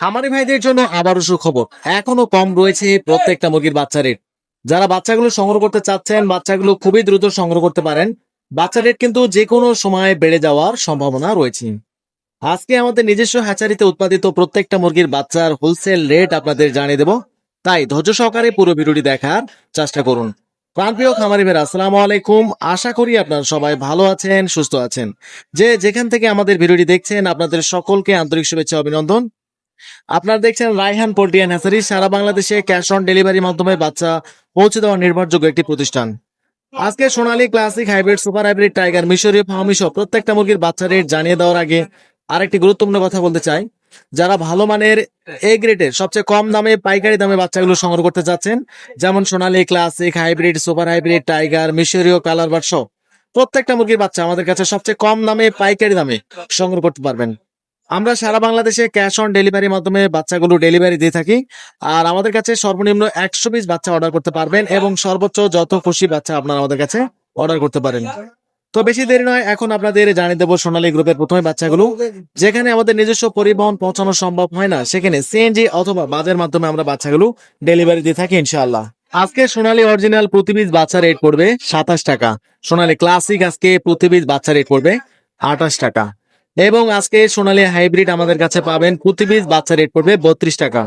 খামারি ভাইদের জন্য আবারও সুখবর। এখনও কম রয়েছে প্রত্যেকটা মুরগির বাচ্চা রেট যারা বাচ্চাগুলো সংগ্রহ করতে চাচ্ছেন, বাচ্চাগুলো খুবই দ্রুত সংগ্রহ করতে পারেন। বাচ্চা রেট কিন্তু যে কোনো সময় বেড়ে যাওয়ার সম্ভাবনা রয়েছে। আজকে আমাদের নিজস্ব হ্যাচারিতে উৎপাদিত প্রত্যেকটা মুরগির বাচ্চার হোলসেল রেট আপনাদের জানিয়ে দেব। তাই ধৈর্য সহকারে পুরো ভিডিওটি দেখার চেষ্টা করুন। প্রাণপ্রিয় খামারি ভাইরা, আসসালামু আলাইকুম। আশা করি আপনারা সবাই ভালো আছেন, সুস্থ আছেন। যে যেখান থেকে আমাদের ভিডিওটি দেখছেন, আপনাদের সকলকে আন্তরিক শুভেচ্ছা, অভিনন্দন। আপনারা দেখছেন রায়হান পোল্ট্রিয়ান হ্যাসারি, সারা বাংলাদেশে ক্যাশ অন ডেলিভারির মাধ্যমে বাচ্চা পৌঁছে দেওয়া নির্ভরযোগ্য একটি প্রতিষ্ঠান। আজকে সোনালী classic hybrid, super hybrid, tiger, মিশরীয় ফার্মি সহ প্রত্যেকটা মুরগির বাচ্চা রেট জানিয়ে দেওয়ার আগে আরেকটি গুরুত্বপূর্ণ কথা বলতে চাই। যারা ভালো মানের এ গ্রেডের সবচেয়ে কম দামে, পাইকারি দামে বাচ্চাগুলো সংগ্রহ করতে চাচ্ছেন যেমন সোনালী classic hybrid, super hybrid, tiger, মিশরীয় কালার বার্ড সহ প্রত্যেকটা মুরগির বাচ্চা আমাদের কাছে সবচেয়ে কম দামে, পাইকারি দামে সংগ্রহ করতে পারবেন। আমরা সারা বাংলাদেশে ক্যাশ অন ডেলিভারির মাধ্যমে বাচ্চাগুলো ডেলিভারি দিয়ে থাকি। আর আমাদের কাছে সর্বনিম্ন একশো পিস বাচ্চা অর্ডার করতে পারবেন এবং সর্বোচ্চ যত খুশি বাচ্চা আপনারা আমাদের কাছে অর্ডার করতে পারেন। তো বেশি দেরি নয়, এখন আপনাদের জানিয়ে দেবো সোনালী গ্রুপের প্রথমে বাচ্চাগুলো। যেখানে আমাদের নিজস্ব পরিবহন পৌঁছানো সম্ভব হয় না, সেখানে সিএনজি অথবা বাজের মাধ্যমে আমরা বাচ্চাগুলো ডেলিভারি দিয়ে থাকি ইনশাআল্লাহ। আজকে সোনালী অরিজিনাল প্রতি পিস বাচ্চা রেট পড়বে সাতাশ টাকা। সোনালী ক্লাসিক আজকে প্রতি পিস বাচ্চা রেট পড়বে আঠাশ টাকা। এবং আজকে সোনালী হাইব্রিড আমাদের কাছে পাবেন প্রতি পিস, বাচ্চা রেট পড়বে বত্রিশ টাকা।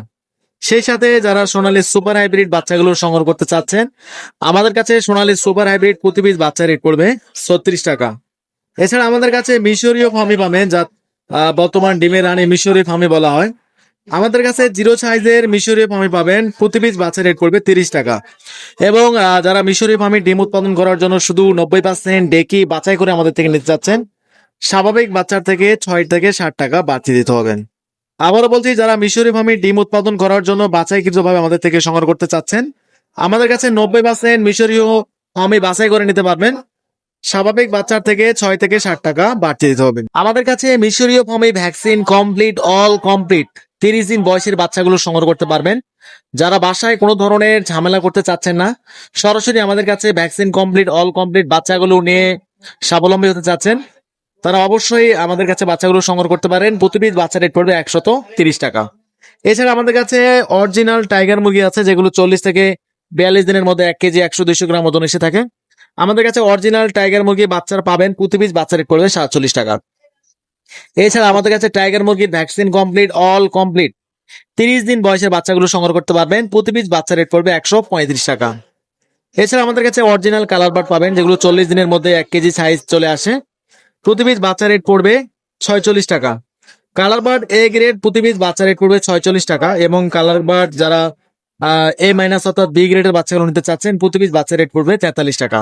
সেই সাথে যারা সোনালী সুপার হাইব্রিড বাচ্চাগুলো সংগ্রহ করতে চাচ্ছেন, আমাদের কাছে সোনালী সুপার হাইব্রিড প্রতি পিস, বাচ্চা রেট পড়বে ছত্রিশ টাকা। এছাড়া আমাদের কাছে মিশরীয় ফার্মি পাবেন, যা বর্তমান ডিমের রানী মিশরীয় ফার্মি বলা হয়। আমাদের কাছে জিরো সাইজের মিশরীয় ফার্মি পাবেন প্রতি পিস, বাচ্চা রেট পড়বে তিরিশ টাকা। এবং যারা মিশরীয় ফার্মি ডিম উৎপাদন করার জন্য শুধু নব্বই পার্সেন্ট ডেকি বাছাই করে আমাদের থেকে নিতে চাচ্ছেন স্বাভাবিক বাচ্চার থেকে ছয় থেকে ষাট টাকা বাড়তি দিতে হবেন আবারও বলছি, যারা মিশরি ফার্মি ডিম উৎপাদন করার জন্য বাছাইকৃতভাবে আমাদের থেকে সংগ্রহ করতে চাচ্ছেন, আমাদের কাছে নব্বই পার্সেন্ট মিশরীয় ফার্মি বাছাই করে নিতে পারবেন। স্বাভাবিক বাচ্চার থেকে ছয় থেকে ষাট টাকা বাড়তি দিতে হবে। আমাদের কাছে মিশরীয় ফার্মি ভ্যাকসিন কমপ্লিট, অল কমপ্লিট, তিরিশ দিন বয়সের বাচ্চাগুলো সংগ্রহ করতে পারবেন। যারা বাসায় কোনো ধরনের ঝামেলা করতে চাচ্ছেন না, সরাসরি আমাদের কাছে ভ্যাকসিন কমপ্লিট, অল কমপ্লিট বাচ্চাগুলো নিয়ে স্বাবলম্বী হতে চাচ্ছেন। তারা অবশ্যই আমাদের কাছে বাচ্চাগুলো সংগ্রহ করতে পারেন। প্রতি পিস বাচ্চা রেট পড়বে একশত তিরিশ টাকা। এছাড়া আমাদের কাছে অরিজিনাল টাইগার মুরগি আছে, যেগুলো চল্লিশ থেকে বিয়াল্লিশ দিনের মধ্যে এক কেজি একশো দুইশো গ্রাম ওজন এসে থাকে। আমাদের কাছে অরিজিনাল টাইগার মুরগি বাচ্চারা পাবেন, প্রতি বাচ্চা রেট পড়বে সাতচল্লিশ টাকা। এছাড়া আমাদের কাছে টাইগার মুরগির ভ্যাকসিন কমপ্লিট অল কমপ্লিট তিরিশ দিন বয়সের বাচ্চাগুলো সংগ্রহ করতে পারবেন, প্রতি বাচ্চা রেট পড়বে একশো পঁয়ত্রিশ টাকা। এছাড়া আমাদের কাছে অরিজিনাল কালার বার্ড পাবেন, যেগুলো চল্লিশ দিনের মধ্যে এক কেজি সাইজ চলে আসে। প্রতি পিস বাচ্চা রেট পড়বে ছয়চল্লিশ টাকা। কালার বার্ড এ গ্রেড প্রতি বাচ্চা রেট পড়বে ছয়চল্লিশ টাকা এবং কালার বার্ড যারা এ মাইনাস অর্থাৎ বি গ্রেডের বাচ্চাগুলো নিতে চাচ্ছেন প্রতি বাচ্চা রেট পড়বে তেতাল্লিশ টাকা।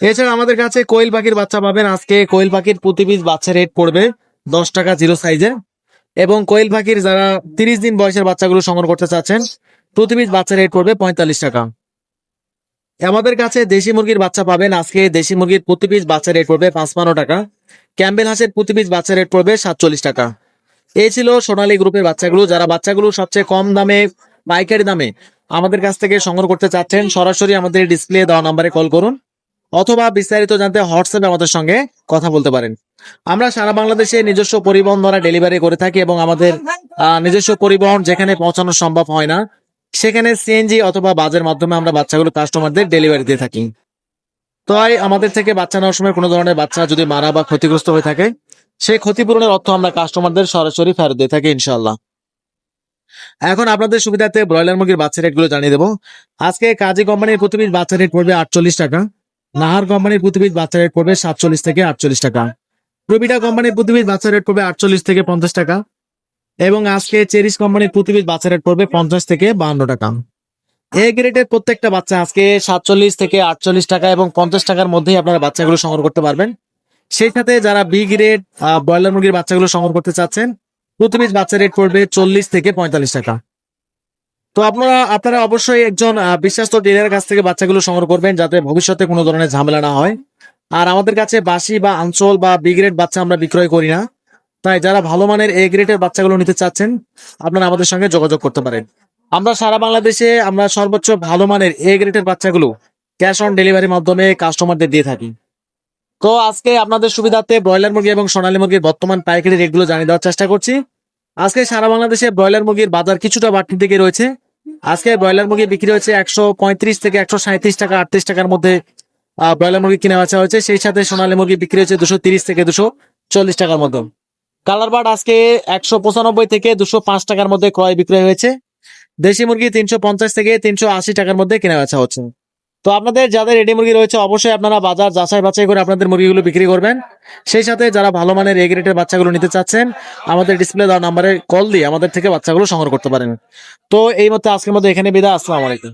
এছাড়া আমাদের কাছে কোয়েল পাখির বাচ্চা পাবেন। আজকে কোয়েল পাখির প্রতি বাচ্চা রেট পড়বে দশ টাকা জিরো সাইজে এবং কোয়েল পাখির যারা তিরিশ দিন বয়সের বাচ্চাগুলো সংগ্রহ করতে চাচ্ছেন প্রতি পিস বাচ্চা রেট পড়বে পঁয়তাল্লিশ টাকা। আমাদের কাছে দেশি মুরগির বাচ্চা পাবেন। আজকে দেশি মুরগির প্রতি পিস বাচ্চা রেট পড়বে পাঁচপান্ন টাকা। ক্যাম্বেল হাঁসের প্রতি পিস বাচ্চা রেট পড়বে সাতচল্লিশ টাকা। এই ছিল সোনালী গ্রুপের বাচ্চাগুলো। যারা বাচ্চাগুলো সবচেয়ে কম দামে, পাইকারি দামে আমাদের কাছ থেকে সংগ্রহ করতে চাচ্ছেন, সরাসরি আমাদের ডিসপ্লে দেওয়া নাম্বারে কল করুন অথবা বিস্তারিত জানতে হোয়াটসঅ্যাপে আমাদের সঙ্গে কথা বলতে পারেন। আমরা সারা বাংলাদেশে নিজস্ব পরিবহন দ্বারা ডেলিভারি করে থাকি এবং আমাদের নিজস্ব পরিবহন যেখানে পৌঁছানো সম্ভব হয় না। সেখানে সিএনজি অথবা বাজের মাধ্যমে আমরা বাচ্চাগুলো কাস্টমারদের ডেলিভারি দিয়ে থাকি। তাই আমাদের থেকে বাচ্চা নেওয়ার সময় কোনো ধরনের বাচ্চা যদি মারা বা ক্ষতিগ্রস্ত হয়ে থাকে, সেই ক্ষতিপূরণের অর্থ আমরা কাস্টমারদের সরাসরি ফেরত দিয়ে থাকি ইনশাল্লাহ এখন আপনাদের সুবিধাতে ব্রয়লার মুরগির বাচ্চা রেটগুলো জানিয়ে দেবো। আজকে কাজী কোম্পানির প্রতি পিস বাচ্চা রেট পড়বে আটচল্লিশ টাকা, নাহার কোম্পানির প্রতি পিস বাচ্চা রেট পড়বে সাতচল্লিশ থেকে আটচল্লিশ টাকা। প্রবিটা কোম্পানির প্রতি পিস বাচ্চা রেট পড়বে আটচল্লিশ থেকে পঞ্চাশ টাকা এবং আজকে চেরিশ কোম্পানির প্রতি বাচ্চা রেট পড়বে পঞ্চাশ থেকে বাহান্ন টাকা। এ গ্রেডের প্রত্যেকটা বাচ্চা আজকে সাতচল্লিশ থেকে আটচল্লিশ টাকা এবং পঞ্চাশ টাকার মধ্যেই আপনারা বাচ্চাগুলো সংগ্রহ করতে পারবেন। সেই সাথে যারা বি গ্রেড ব্রয়লার মুরগির বাচ্চাগুলো সংগ্রহ করতে চাচ্ছেন প্রতি বাচ্চা রেট পড়বে চল্লিশ থেকে পঁয়তাল্লিশ টাকা। তো আপনারা আপনারা অবশ্যই একজন বিশ্বস্ত ডিলারের কাছ থেকে বাচ্চাগুলো সংগ্রহ করবেন যাতে ভবিষ্যতে কোনো ধরনের ঝামেলা না হয়। আর আমাদের কাছে বাসি বা আঞ্চল বা বিগ্রেড বাচ্চা আমরা বিক্রয় করি না। তাই যারা ভালো মানের এ গ্রেডের বাচ্চাগুলো নিতে চাচ্ছেন, আপনারা আমাদের সঙ্গে যোগাযোগ করতে পারেন। আমরা সারা বাংলাদেশে আমরা সর্বোচ্চ ভালো মানের এ গ্রেডের বাচ্চাগুলো ক্যাশ অন ডেলিভারির মাধ্যমে কাস্টমারদের দিয়ে থাকি। তো আজকে আপনাদের সুবিধার্থে ব্রয়লার মুরগি এবং সোনালী মুরগির বর্তমান পাইকারি রেটগুলো জানিয়ে দেওয়ার চেষ্টা করছি। আজকে সারা বাংলাদেশে ব্রয়লার মুরগির বাজার কিছুটা বাড়তির দিকে রয়েছে। আজকে ব্রয়লার মুরগি বিক্রি হচ্ছে একশো পঁয়ত্রিশ থেকে একশো সাঁত্রিশ টাকা, আটত্রিশ টাকার মধ্যে ব্রয়লার মুরগি কিনে বেচা হয়েছে। সেই সাথে সোনালী মুরগি বিক্রি হয়েছে দুশো তিরিশ থেকে দুশো চল্লিশ টাকার মতো কালার বার্ড আজকে একশো পঁচানব্বই থেকে দুশো পাঁচ টাকার মধ্যে ক্রয় বিক্রয় হয়েছে। দেশি মুরগি তিনশো পঞ্চাশ থেকে তিনশো আশি টাকার মধ্যে কেনা বেচা হচ্ছে। তো আপনাদের যাদের রেডি মুরগি রয়েছে, অবশ্যই আপনারা বাজার যাচাই বাছাই করে আপনাদের মুরগিগুলো বিক্রি করবেন। সেই সাথে যারা ভালো মানের এ গ্রেডের বাচ্চাগুলো নিতে চাচ্ছেন, আমাদের ডিসপ্লে দেওয়া নাম্বারে কল দিয়ে আমাদের থেকে বাচ্চাগুলো সংগ্রহ করতে পারেন। তো এই মতো আজকের মধ্যে এখানে বিদায়। আসসালামু আলাইকুম।